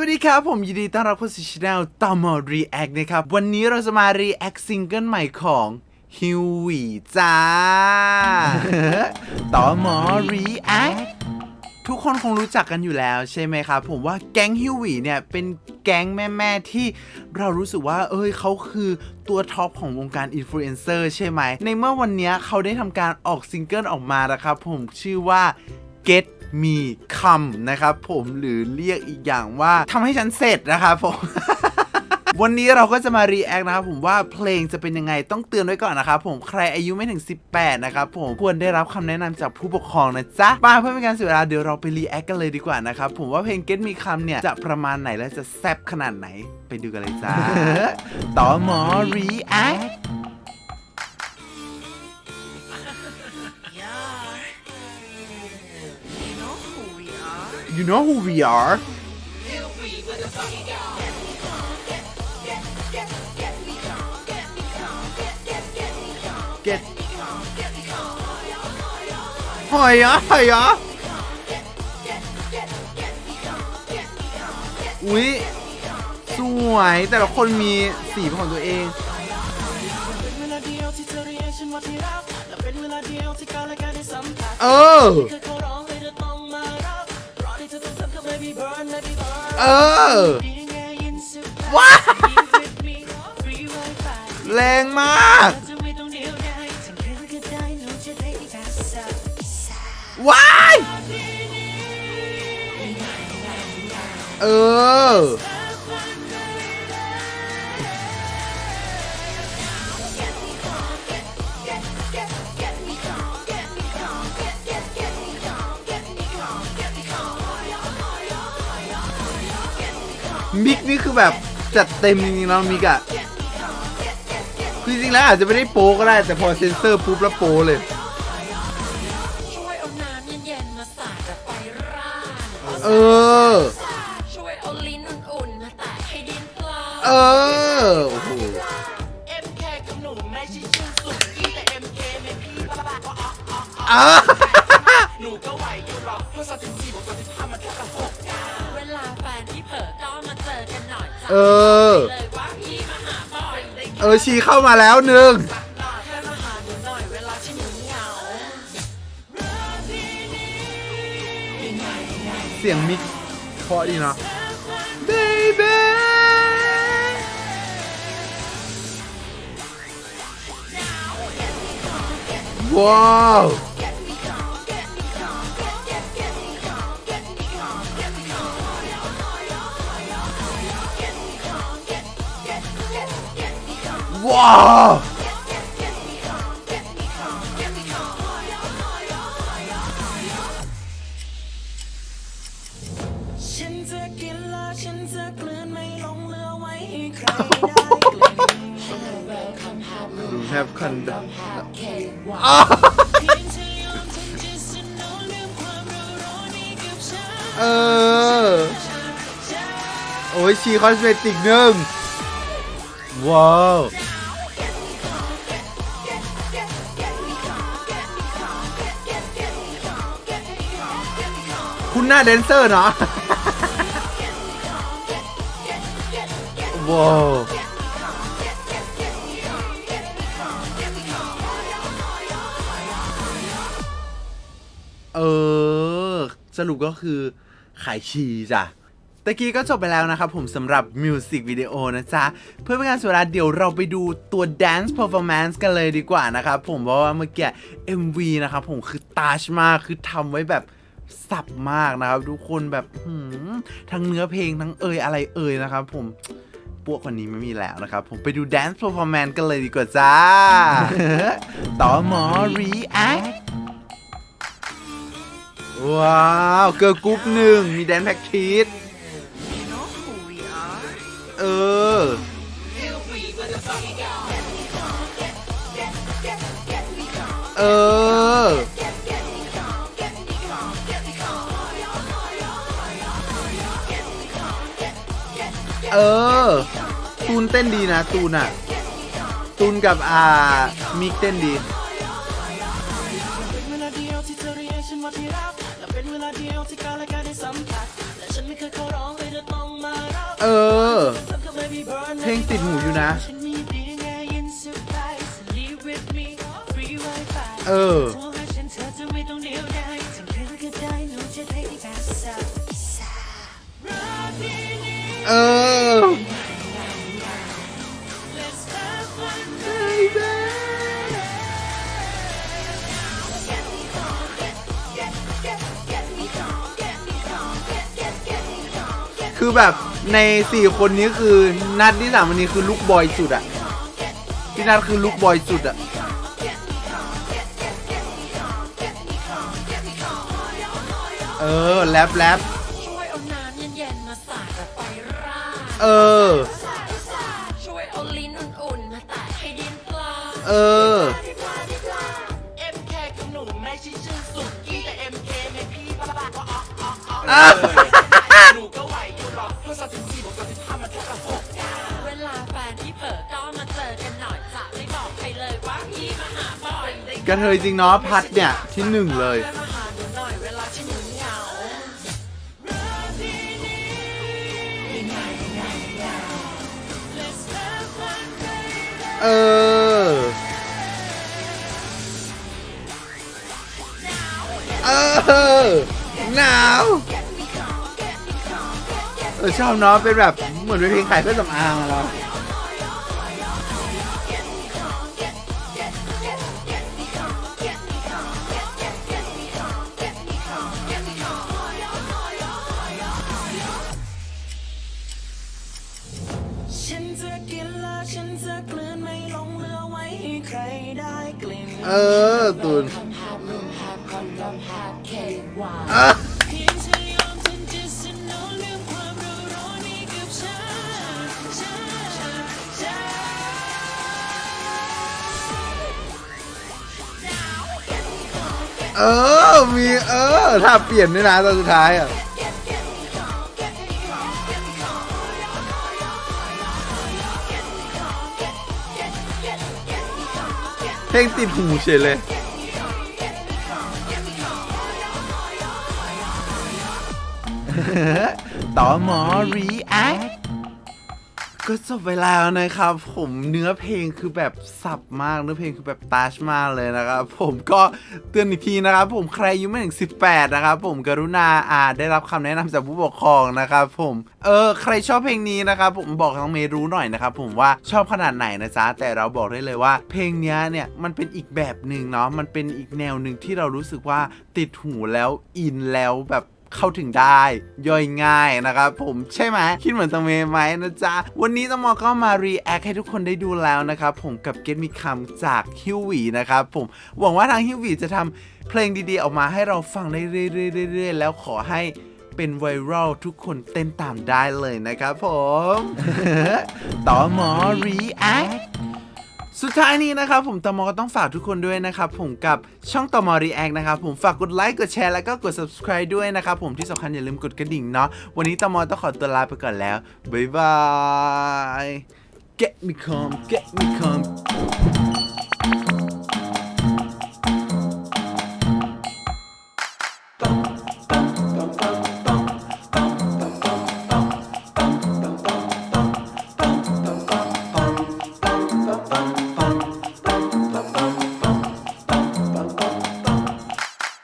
วัสดีครับ ผมยินดีต้อนรับเข้าสู่ช่องต่อมอ React นะครับ วันนี้เราจะมา React ซิงเกิลใหม่ของฮิววีจ้าต่อมอ React ทุกคนคงรู้จักกันอยู่แล้วใช่ไหมครับ ผมว่าแก๊งฮิววีเนี่ย เป็นแก๊งแม่ ๆ ที่เรารู้สึกว่า เอ้ยเขาคือตัวท็อปของวงการอินฟลูเอนเซอร์ใช่ไหม ในเมื่อวันเนี้ยเขาได้ทำการออกซิงเกิลออกมานะครับผมชื่อว่า Get Me Come นะครับผมหรือเรียกอีกอย่างว่าทำให้ฉันเสร็จนะครับผมวันนี้เราก็จะมา react นะครับผมว่าเพลงจะเป็นยังไงต้องเตือนไว้ก่อนนะครับผมใครอายุไม่ถึง 18 นะครับผมควรได้รับคำแนะนำจากผู้ปกครองนะจ๊ะมาเพื่อเป็นการเสียเวลาเดี๋ยวเราไป react กันเลยดีกว่านะครับผมว่าเพลง Get Me Come เนี่ยจะประมาณไหนและจะแซ่บขนาดไหนไปดูกันเลยจ้า ต่อหมอ react You know who we are Get หอยอะหอยอะอุ๊ยสวยแต่ละคนมีสีของตัวเองเป็นเวลาเดียวที่เธอเรียกฉันว่าที่รักและเป็นเวลาเดียวที่กันและกันได้สัมผัสเออแค่เขาร้องให้เธอ เออ ว้าแรงมากจะไม่ต้องเดียวได้ทั้งคืนก็ได้หนูจะได้แค่สักว้าย เออ มิกนี่คือแบบจัดเต็มจริงๆแล้วมิกอะคือจริงๆแล้วอาจจะไม่ได้โป๊ก็ได้ แต่พอเซ็นเซอร์ปุ๊บแล้วโปเลย ช่วยเอาน้ำเย็นๆมาสาดแบบไปราดเออ ช่วยเอาลิ้นอุ่นๆมาแตะให้ดินปลา เออ โอ้โห MK กับหนูไม่ใช่ชื่อสุดที่แต่ MK ไม่พี่บ้าบ้าก็อ๋ออ๋ออ๋อ อะ เออเลยว่าพี่มาหาบ่อยได้เออชีเข้ามาแล้วหนึ่งแค่มาหาหนูหน่อยเวลาที่หนูเหงาเสียงมิกเพราะดีเนาะ baby ว้าว ว้าวฉันจะกินและฉันจะกลืนไม่ลงเหลือไว้ให้ใครได้กลืนดูแทบคันดับเพียงเธอยอมทิ้งจิตสนุนลืมคอนเออ โอ้ยชีคอสเมติกหนึ่งว้าว คุณหน้าแดนเซอร์เนาะว้าวเออ สรุปก็คือขายชีจ้ะตะกี้ก็จบไปแล้วนะครับผมสำหรับมิวสิกวิดีโอนะจ๊ะ เพื่อเป็นการเสียเวลาเดี๋ยวเราไปดูตัว Dance Performance กันเลยดีกว่านะครับผมเพราะว่าเมื่อกี้ MV นะครับผมคือตาชมากคือทำไว้แบบ สับมากนะครับ ทุกคนแบบหืมทั้งเนื้อเพลงทั้งเอ่ยอะไรเอ่ยนะครับ ผมพวกคนนี้ไม่มีแล้วนะครับ ผมไปดู Dance Performance กันเลยดีกว่าจ้า ต่อหมอ React ว้าวเกิร์ลกรุ๊ปหนึ่งมีแดนแพ็กทีสเออ เออ เออ ตูนเต้นดีนะ ตูนอะตูนกับอ่ามิกเต้นดีเป็นเวลาเดียวที่เธอยกฉันว่าที่รักและเป็นเคือแบบในสี่คนนี้คือนัดที่สามวันนี้คือลูกบอยสุดอะพี่นัดคือลูกบอยสุดอะเออแรปแรปช่วยเอาน้ำเย็นๆมาสาดไปราดเออ ช่วยเอาลิ้นอุ่นๆมาแตะให้ดินปลาเออ MK กับหนุ่มไม่ใช่ชื่อสุกี้แต่ MK ไม่พี่บ้าบ้าก็อ๋ออ๋ออ๋ออะ กระเทยจริงเนาะพัดเนี่ย ที่หนึ่งเลย เออ เออ หนาวเออชอบเนาะเป็นแบบเหมือนเป็นเพลงขายเครื่องสำอางอะเราฉั เออตูนเออมีเออ มีเออ ถ้าเปลี่ยนด้วยนะตอนสุดท้ายอะ ลงติดหูเฉยเลยต่อหมอรีแอค ก็จบไปแล้วนะครับ ผมเนื้อเพลงคือแบบสับมากเนื้อเพลงคือแบบตัชมากเลยนะครับ ผมก็เตือนอีกทีนะครับ ผมใครอายุไม่ถึง 18 นะครับ ผมกรุณาอ่าได้รับคำแนะนำจากผู้ปกครองนะครับผมเออใครชอบเพลงนี้นะครับ ผมบอกน้องเมย์รู้หน่อยนะครับ ผมว่าชอบขนาดไหนนะจ๊ะแต่เราบอกได้เลยว่า เพลงนี้เนี่ยมันเป็นอีกแบบหนึ่งเนาะมันเป็นอีกแนวหนึ่งที่เรารู้สึกว่าติดหูแล้วอินแล้วแบบ เข้าถึงได้ ย่อยง่ายนะครับผมใช่ไหมคิดเหมือนตังเมยไหมนะจ๊ะ วันนี้ตังมอก็มา react ให้ทุกคนได้ดูแล้วนะครับผมกับ Get Me Come จากฮิววีนะครับผมหวังว่าทางฮิววีจะทำเพลงดีๆ ออกมาให้เราฟังได้เรื่อยๆแล้วขอให้เป็นไวรัลทุกคนเต้นตามได้เลยนะครับผม ต่อหมอ react สุดท้ายนี้นะครับผมตมก็ต้องฝากทุกคนด้วยนะครับผมกับช่องตมรีแอคนะครับผมฝากกดไลค์กดแชร์แล้วก็กด subscribe ด้วยนะครับผมที่สำคัญอย่าลืมกดกระดิ่งเนาะวันนี้ตมต้องขอตัวลาไปก่อนแล้วบ๊ายบาย Get me come get me come